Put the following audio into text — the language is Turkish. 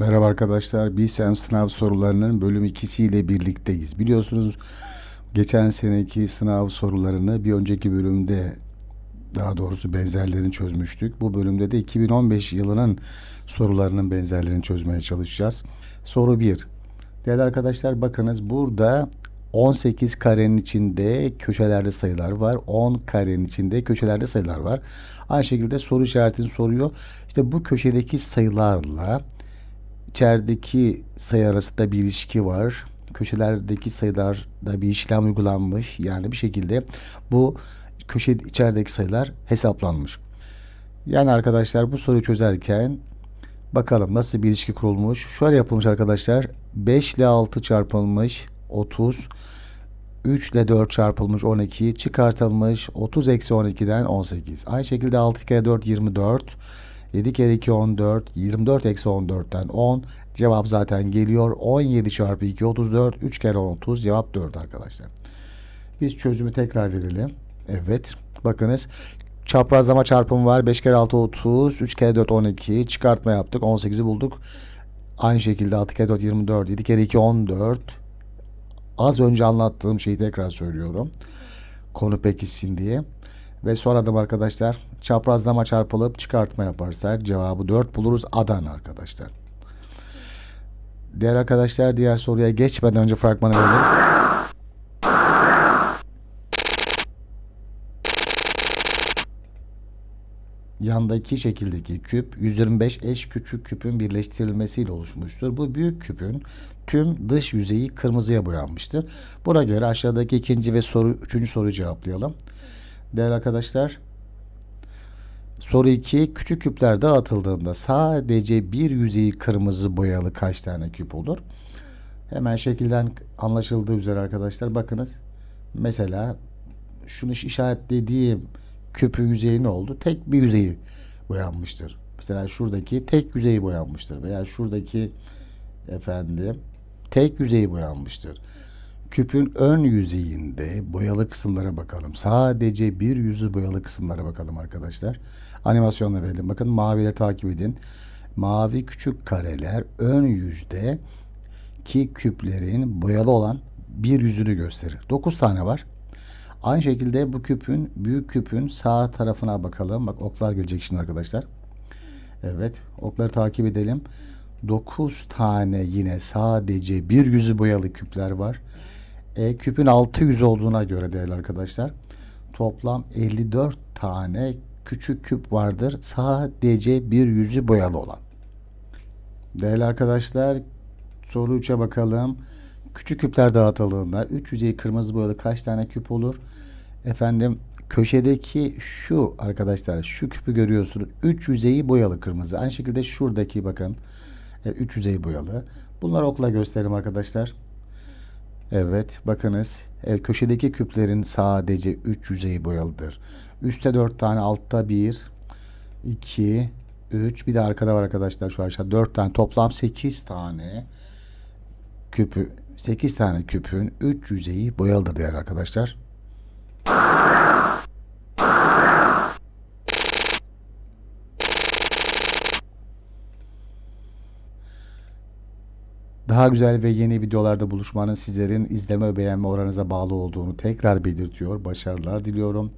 Merhaba arkadaşlar. BSM sınav sorularının bölüm 2'si ile birlikteyiz. Biliyorsunuz geçen seneki sınav sorularını bir önceki bölümde daha doğrusu benzerlerini çözmüştük. Bu bölümde de 2015 yılının sorularının benzerlerini çözmeye çalışacağız. Soru 1. Değerli arkadaşlar bakınız burada 18 karenin içinde köşelerde sayılar var. 10 karenin içinde köşelerde sayılar var. Aynı şekilde soru işaretini soruyor. İşte bu köşedeki sayılarla içerideki sayı arasında bir ilişki var. Köşelerdeki sayılarda bir işlem uygulanmış. Yani bir şekilde bu köşe içerideki sayılar hesaplanmış. Yani arkadaşlar bu soruyu çözerken bakalım nasıl bir ilişki kurulmuş. Şöyle yapılmış arkadaşlar. 5 ile 6 çarpılmış 30. 3 ile 4 çarpılmış 12. Çıkartılmış 30 eksi 12'den 18. Aynı şekilde 6 kere 4 24. 7 kere 2 14. 24 eksi 14'ten 10. Cevap zaten geliyor. 17 çarpı 2 34. 3 kere 10 30. Cevap 4 arkadaşlar. Biz çözümü tekrar verelim. Evet. Bakınız. Çaprazlama çarpımı var. 5 kere 6 30. 3 kere 4 12. Çıkartma yaptık. 18'i bulduk. Aynı şekilde 6 kere 4 24. 7 kere 2 14. Az önce anlattığım şeyi tekrar söylüyorum. Konu pekişsin diye. Ve son arkadaşlar çaprazlama çarpılıp çıkartma yaparsak cevabı 4 buluruz Adana arkadaşlar. Diğer arkadaşlar diğer soruya geçmeden önce fragmanı verelim. Yandaki şekildeki küp 125 eş küçük küpün birleştirilmesiyle oluşmuştur. Bu büyük küpün tüm dış yüzeyi kırmızıya boyanmıştır. Buna göre aşağıdaki ikinci ve soru üçüncü soruyu cevaplayalım. Değerli arkadaşlar soru 2 küçük küpler dağıtıldığında sadece bir yüzeyi kırmızı boyalı kaç tane küp olur? Hemen şekilden anlaşıldığı üzere arkadaşlar bakınız. Mesela şunu işaretlediğim küpün yüzeyi ne oldu? Tek bir yüzeyi boyanmıştır. Mesela şuradaki tek yüzeyi boyanmıştır veya şuradaki efendim tek yüzeyi boyanmıştır. Küpün ön yüzeyinde boyalı kısımlara bakalım. Sadece bir yüzü boyalı kısımlara bakalım arkadaşlar. Animasyonla verelim. Bakın maviyle takip edin. Mavi küçük kareler ön yüzde ki küplerin boyalı olan bir yüzünü gösterir. 9 tane var. Aynı şekilde bu küpün, büyük küpün sağ tarafına bakalım. Bak oklar gelecek şimdi arkadaşlar. Evet, okları takip edelim. 9 tane yine sadece bir yüzü boyalı küpler var. E, küpün 6 yüz olduğuna göre değerli arkadaşlar toplam 54 tane küçük küp vardır. Sadece bir yüzü boyalı olan. Değerli arkadaşlar soru 3'e bakalım. Küçük küpler dağıtıldığında 3 yüzeyi kırmızı boyalı kaç tane küp olur? Efendim köşedeki şu arkadaşlar şu küpü görüyorsunuz. 3 yüzeyi boyalı kırmızı. Aynı şekilde şuradaki bakın 3 yüzeyi boyalı. Bunları okla gösterelim arkadaşlar. Evet bakınız evet, köşedeki küplerin sadece 3 yüzeyi boyalıdır. Üstte 4 tane altta 1 2 3 bir de arkada var arkadaşlar şu aşağı 4 tane toplam 8 tane küpü 8 tane küpün 3 yüzeyi boyalıdır değerli arkadaşlar. Daha güzel ve yeni videolarda buluşmanın sizlerin izleme ve beğenme oranınıza bağlı olduğunu tekrar belirtiyor. Başarılar diliyorum.